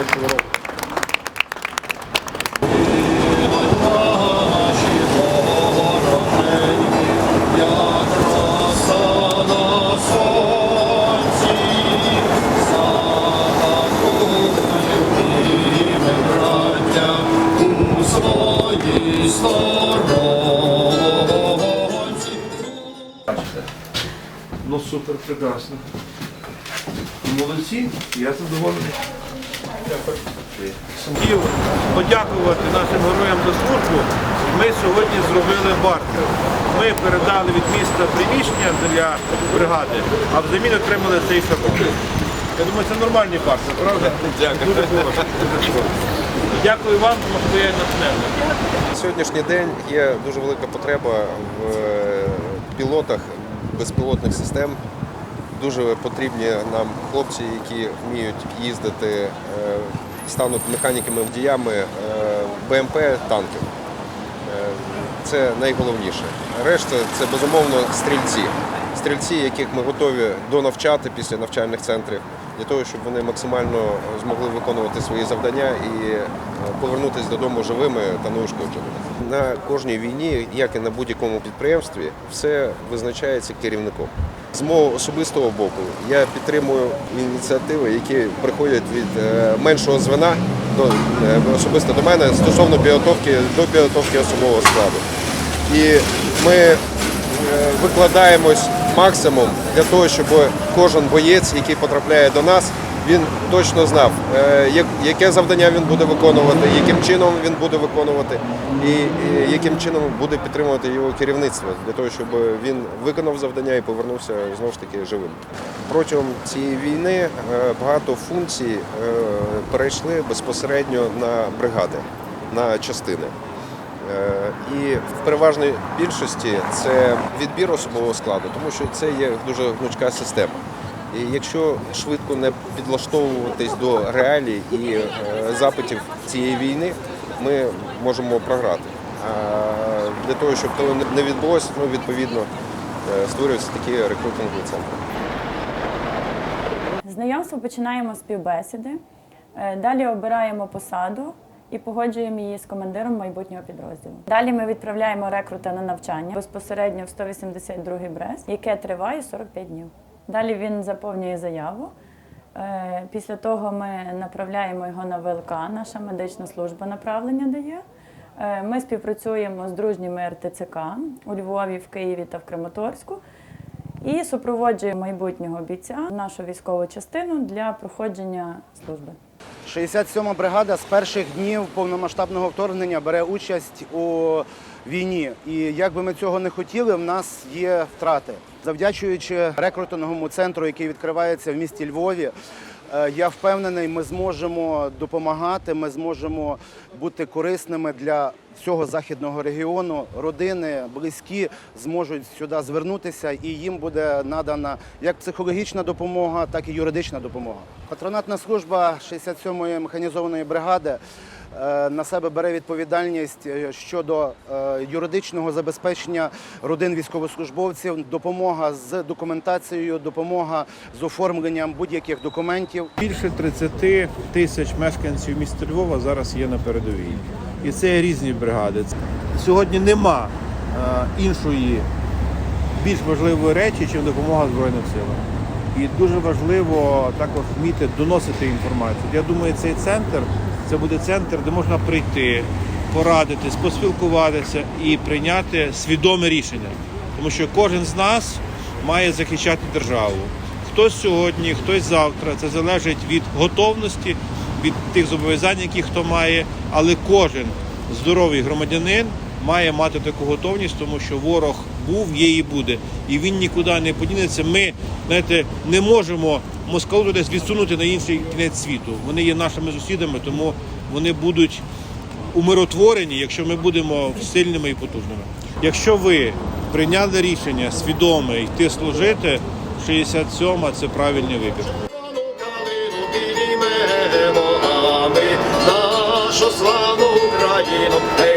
Ну супер, прекрасно. Молодці, я задоволений. Хотів подякувати нашим героям за службу. Ми сьогодні зробили бартер. Ми передали від міста приміщення для бригади, а взамін отримали цей шабон. Я думаю, це нормальний бартер, правда? Дякую. Дуже хороший. Дякую вам, тому що я натхнений. На сьогоднішній день є дуже велика потреба в е, пілотах безпілотних систем. Дуже потрібні нам хлопці, які вміють їздити, е, стануть механіками водіями е, БМП танків. Е, Це найголовніше. Решта це безумовно стрільці. Стрільці, яких ми готові донавчати після навчальних центрів, для того, щоб вони максимально змогли виконувати свої завдання і е, повернутися додому живими та неушкодженими. На кожній війні, як і на будь-якому підприємстві, все визначається керівником. З мого особистого боку я підтримую ініціативи, які приходять від е, меншого звена до е, особисто до мене стосовно підготовки до підготовки особового складу. І ми викладаємось максимум для того, щоб кожен боєць, який потрапляє до нас, він точно знав, е, яке завдання він буде виконувати, яким чином він буде виконувати, і яким чином буде підтримувати його керівництво для того, щоб він виконав завдання і повернувся знову ж таки живим. Протягом цієї війни е, багато функцій е, перейшли безпосередньо на бригади, на частини. Е, І в переважній більшості це відбір особового складу, тому що це є дуже гнучка система. І якщо швидко не підлаштовуватись до реалій і е, запитів цієї війни, ми можемо програти. А для того, щоб того не відбулося, ну відповідно е, створюються такі рекрутингові центри. Знайомство починаємо з співбесіди, е, далі обираємо посаду і погоджуємо її з командиром майбутнього підрозділу. Далі ми відправляємо рекрута на навчання безпосередньо в 182-й Брест, яке триває 45 днів. Далі він заповнює заяву. Е, Після того ми направляємо його на ВЛК, наша медична служба направлення дає. Е, Ми співпрацюємо з дружніми РТЦК у Львові, в Києві та в Краматорську. І супроводжуємо майбутнього бійця нашу військову частину для проходження служби. 67-ма бригада з перших днів повномасштабного вторгнення бере участь у війні. І як би ми цього не хотіли, в нас є втрати. Завдячуючи рекрутинговому центру, який відкривається в місті Львові, я впевнений, ми зможемо допомагати, ми зможемо бути корисними для всього західного регіону. Родини, близькі зможуть сюди звернутися, і їм буде надана як психологічна допомога, так і юридична допомога. Патронатна служба 67-ї механізованої бригади е, на себе бере відповідальність е, щодо е, юридичного забезпечення родин військовослужбовців, допомога з документацією, допомога з оформленням будь-яких документів. Більше 30 тисяч мешканців міста Львова зараз є на передовій. І це різні бригади. Сьогодні нема е, іншої більш важливої речі, ніж допомога Збройним силам. І дуже важливо також вміти доносити інформацію. Я думаю, цей центр це буде центр, де можна прийти, порадитись, поспілкуватися і прийняти свідоме рішення. Тому що кожен з нас має захищати державу. Хтось сьогодні, хтось завтра. Це залежить від готовності, від тих зобов'язань, які хто має, але кожен здоровий громадянин має мати таку готовність, тому що ворог був, є і буде, і він нікуди не подінеться. Ми знаєте, не можемо Москву десь відсунути на інший кінець світу. Вони є нашими сусідами, тому вони будуть умиротворені, якщо ми будемо сильними і потужними. Якщо ви прийняли рішення свідоме йти служити, 67 це правильний вибір. нашу славну Україну,